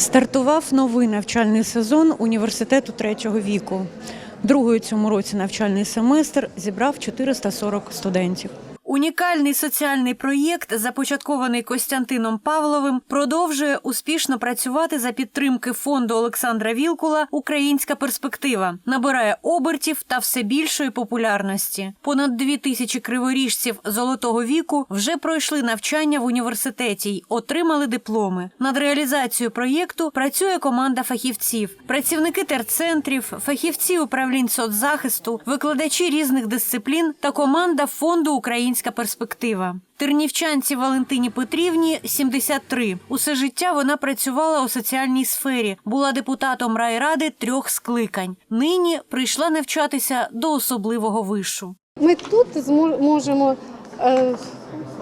Стартував новий навчальний сезон університету третього віку. Другий цьому році навчальний семестр зібрав 440 студентів. Унікальний соціальний проєкт, започаткований Костянтином Павловим, продовжує успішно працювати за підтримки фонду Олександра Вілкула Українська перспектива набирає обертів та все більшої популярності. Понад дві тисячі криворіжців золотого віку вже пройшли навчання в університеті й отримали дипломи. Над реалізацією проєкту працює команда фахівців, працівники терцентрів, фахівці управлінь соцзахисту, викладачі різних дисциплін та команда фонду Українська перспектива. Тернівчанці Валентині Петрівні 73. Усе життя вона працювала у соціальній сфері, була депутатом райради трьох скликань. Нині прийшла навчатися до особливого вишу. Ми тут можемо, е,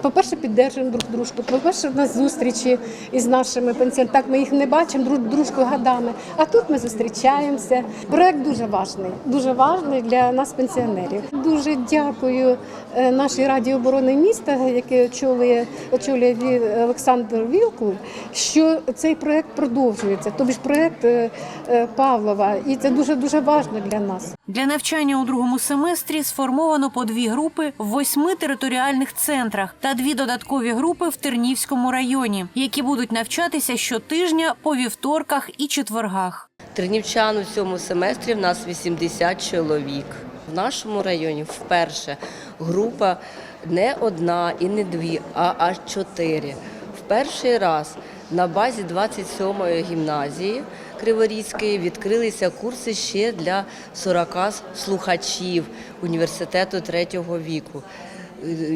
по-перше, піддержуємо друг дружку. По-перше, в нас зустрічі із нашими пенсіонерами. Так, ми їх не бачимо друг дружку годами. А тут ми зустрічаємося. Проект дуже важний, дуже важний для нас, пенсіонерів. Дуже дякую е, нашій раді оборони міста, який очолює, очолює Олександр Вілкул, що цей проект продовжується. Тобто ж проект е, е, Павлова, і це дуже дуже важливо для нас. Для навчання у другому семестрі сформовано по дві групи в восьми територіальних центрах та дві додаткові групи в Тернівському районі, які будуть навчатися щотижня по вівторках і четвергах. Тернівчан у цьому семестрі в нас 80 чоловік. В нашому районі вперше група не одна і не дві, а аж чотири. В перший раз на базі 27-ї гімназії Криворізької відкрилися курси ще для 40 слухачів університету третього віку.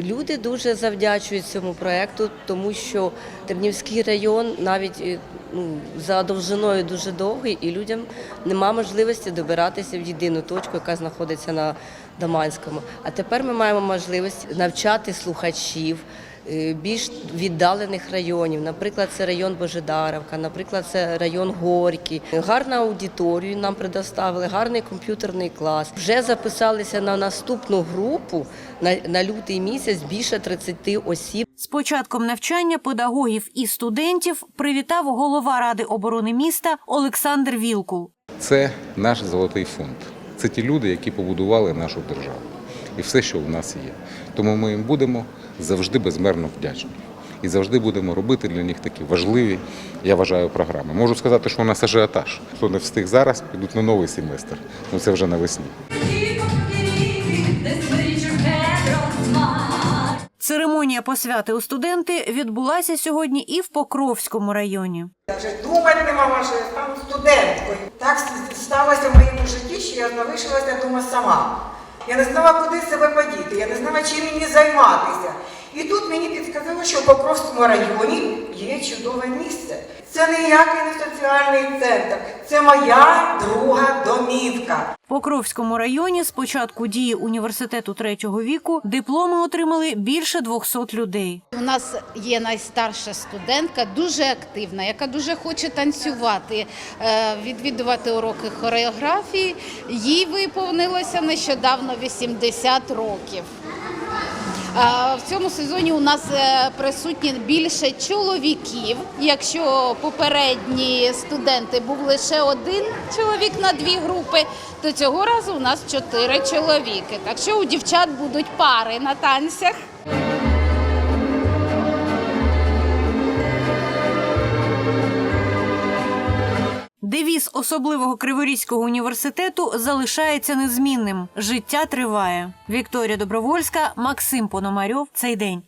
Люди дуже завдячують цьому проекту, тому що Тернівський район навіть е, ну, за довжиною дуже довгий, і людям нема можливості добиратися в єдину точку, яка знаходиться на Даманському. А тепер ми маємо можливість навчати слухачів. Е, Більш віддалених районів, наприклад, це район Божедаровка, наприклад, це район Горький. Гарну аудиторію нам предоставили, гарний комп'ютерний клас. Вже записалися на наступну групу на, на лютий місяць більше 30 осіб. З початком навчання педагогів і студентів привітав голова ради оборони міста Олександр Вілкул. Це наш золотий фонд. Це ті люди, які побудували нашу державу і все, що в нас є. Тому ми їм будемо завжди безмерно вдячні. І завжди будемо робити для них такі важливі, я вважаю, програми. Можу сказати, що у нас ажіотаж. Хто не встиг зараз, підуть на новий семестр. Ну це вже навесні. Церемонія посвяти у студенти відбулася сьогодні і в Покровському районі. Я вже думати не могла, що я стану студенткою. Так сталося в моєму житті, що я залишилася вдома сама. Я не знала, куди себе подіти, я не знала, чим мені займатися. І тут мені підказали, що в Покровському районі є чудове місце. Це ніякий не соціальний центр, це моя друга домівка. В Покровському районі з початку дії університету третього віку дипломи отримали більше 200 людей. У нас є найстарша студентка, дуже активна, яка дуже хоче танцювати, е, відвідувати уроки хореографії. Їй виповнилося нещодавно 80 років. В цьому сезоні у нас е, присутні більше чоловіків. Якщо попередні студенти був лише один чоловік на дві групи, то цього разу у нас чотири чоловіки. Так що у дівчат будуть пари на танцях. Девіз особливого Криворізького університету залишається незмінним. Життя триває. Вікторія Добровольська, Максим Пономарьов. Цей день.